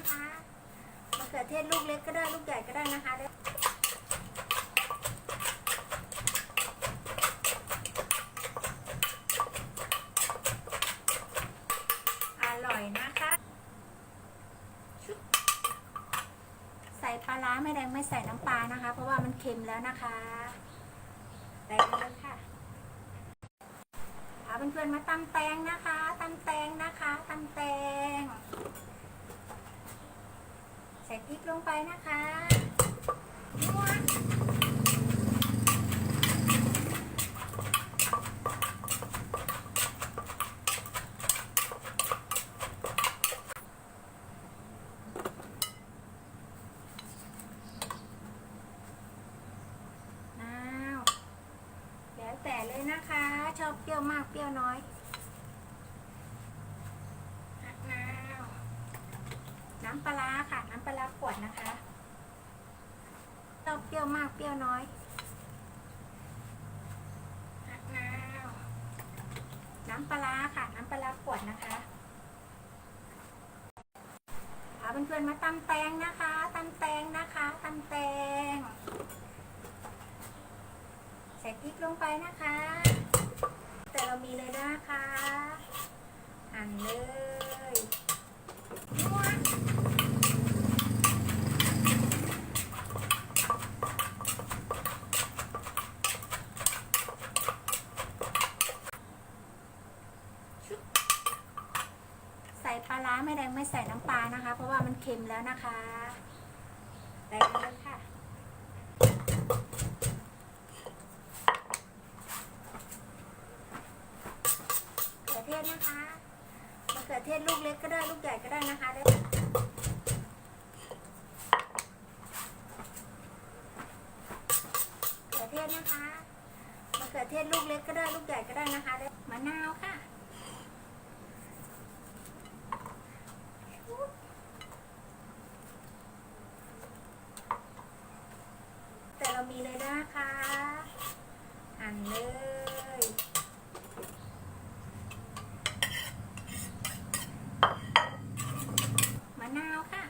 นะคะมะเขือเทศลูกเล็กก็ได้ลูกใหญ่ก็ได้นะคะอร่อยนะคะ ใส่ปลาร้าไม่แดงไม่ใส่น้ำปลานะคะ เพราะว่ามันเค็มแล้วนะคะได้เลยค่ะพาเพื่อนๆมาตำแตงนะคะตำแตงนะคะตำแตง ส่พริกลงไปนะคะนัวอ้าวแล้วแต่เลยนะคะ ชอบเปรี้ยวมากเปรี้ยวน้อยมะนาว น้ำปลาค่ะ น้ำปลาขวดนะคะชอบเปรี้ยวมากเปรี้ยวน้อยน้ำปลาค่ะ น้ำปลาร้าขวดนะคะพาเพื่อนๆมาตำแตงนะคะตำแตงนะคะตำแตง ใส่พริกลงไปนะคะ แต่เรามีเลยนะคะหั่นเลยนัวชุบใส่ปลาร้าไม่แดงไม่ใส่น้ำปลานะคะ เค็มแล้วนะคะได้เลยค่ะมะเขือเทศนะคะมะเขือเทศลูกเล็กก็ได้ลูกใหญ่ก็ได้นะคะได้มะเขือเทศนะคะมะเขือเทศลูกเล็กก็ได้ลูกใหญ่ก็ได้นะคะได้มะนาวค่ะแต่เรามีเลยนะคะหั่น เลย มะนาวค่ะ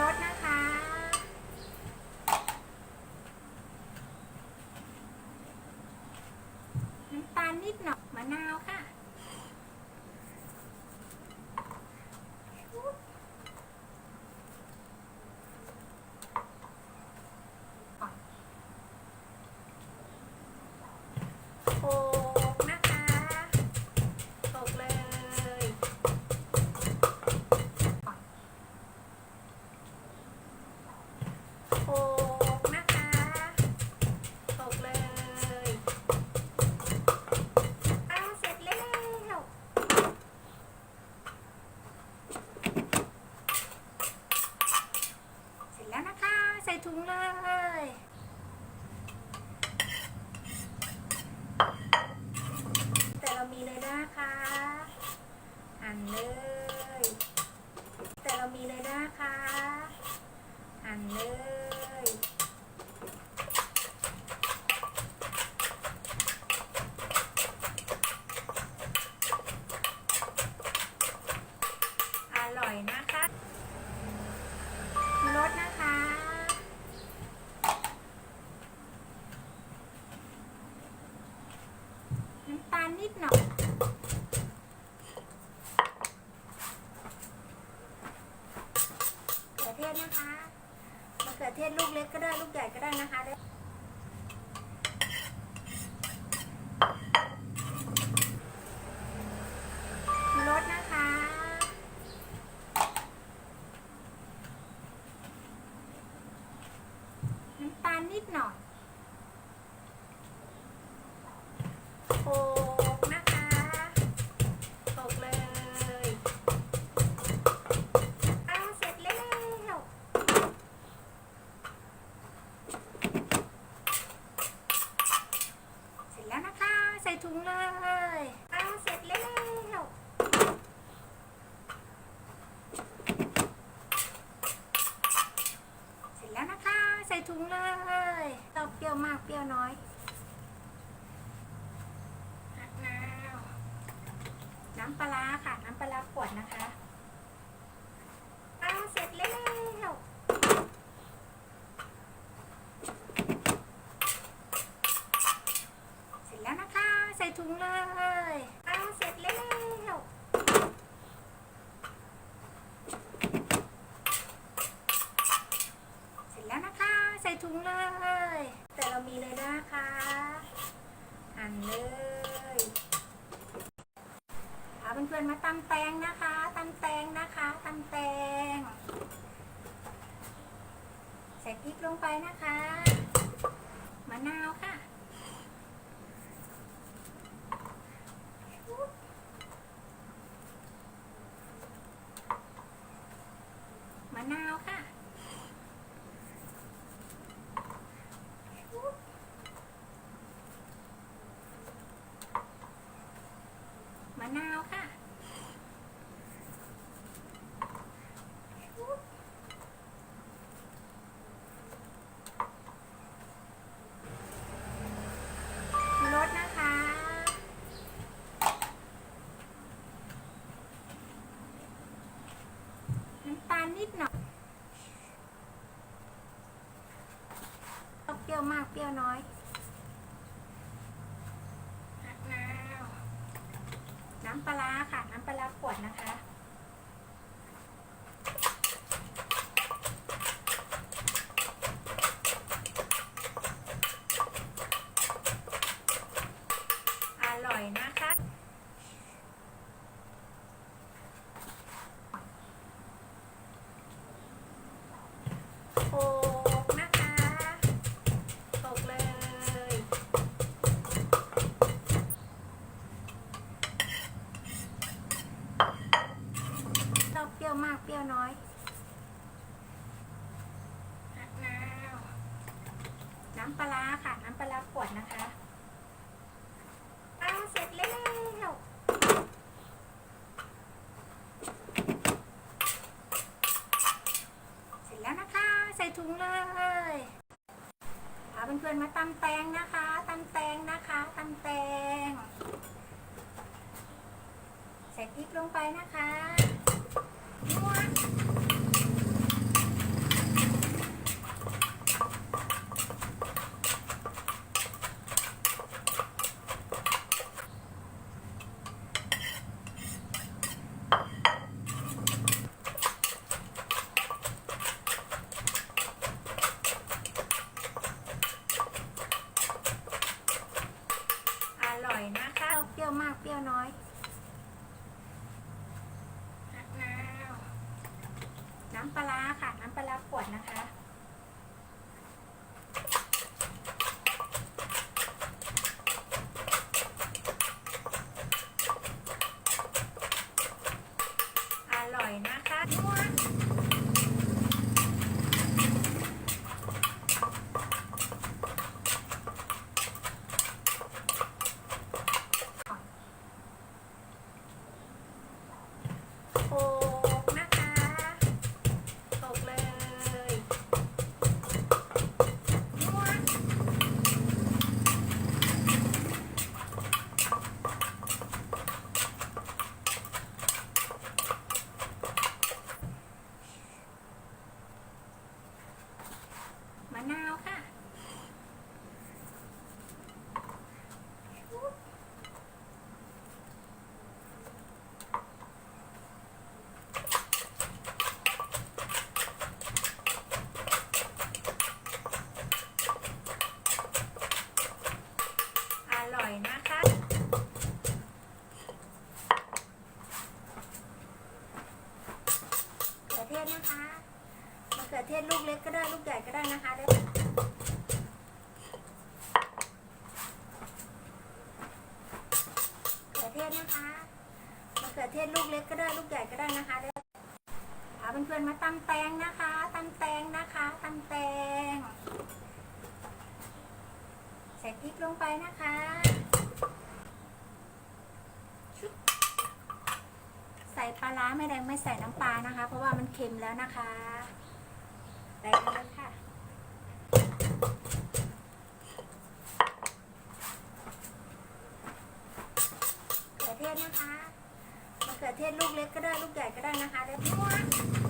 รสนะคะ น้ำตาลนิดหน่อยมะนาวค่ะ โขกนะคะโขกเลย โขกนะคะโขกเลยอ้าวเสร็จแล้ว เสร็จแล้วนะคะ ใส่ถุงเลย แต่เรามีเลยนะคะหั่นเลย แต่เรามีเลยนะคะหั่นเลย อร่อยนะคะรสนะคะ น้ำตาลนิดหน่อยมะ เขือเทศนะคะมะเขือเทศลูกเล็กก็ได้ลูกใหญ่ก็ได้นะคะรสนะคะน้ำตาลนิดหน่อยโขกนะคะโขกเลยอ้าวเสร็จแล้ว เสร็จแล้วนะคะ ใส่ถุงเลยอ้าวเสร็จแล้ว เสร็จแล้วนะคะ ใส่ถุงเลย ต่อ อบเปรี้ยวมากเปรี้ยวน้อยมะนาว น้ำปลาค่ะ น้ำปลาขวดนะคะอ้าเสร็จแล้ว เสร็จแล้วนะคะ ใส่ถุงเลยอ้าเสร็จแล้วเสร็จแล้วนะคะ ใส่ถุงเลย แต่เรามีเลยนะคะหั่นเลย เพื่อนๆมาตำแตงนะคะตำแตงนะคะตำแตง ใส่พริกลงไปนะคะมะนาวค่ะมะนาวค่ะ มะนาวค่ะ รสนะคะ น้ำตาลนิดหน่อย เปรี้ยวมากเปรี้ยน้อยมะนาวน้ำปลาค่ะ น้ำปลาร้าขวดนะคะอร่อยนะคะ ยวมากเปรี้ยวน้อยมะนาวน้ำปลาค่ะ น้ำปลาขวดนะคะอ้าเสร็จแล้วเสร็จแล้วนะคะ ใส่ถุงเลยพาเพื่อนๆมาตำแตงนะคะตำแตงนะคะตำแตงใส่พริกลงไปนะคะ more. ำปลาร้าค่ะ น้ำปลาร้าขวดนะคะ อร่อยนะคะนวดโขกนะคะโขกเลยนวดมะนาวค่ะ อร่อยนะคะ มะเขือเทศนะคะ มะ เขือเทศลูกเล็กก็ได้ลูกใหญ่ก็ได้นะคะได้เขือเทศนะคะมะเขือเทศลูกเล็กก็ได้ลูกใหญ่ก็ได้นะคะได้พาเพื่อนๆมาตำแตงนะคะตำแตงนะคะตำแตง ใส่พริกลงไปนะคะใส่ปลาร้าไม่ได้ไม่ใส่น้ำปลานะคะ เพราะว่ามันเค็มแล้วนะคะ ได้เลยค่ะมะเขือเทศนะคะมะเขือเทศลูกเล็กก็ได้ลูกใหญ่ก็ได้นะคะเล็กน้อย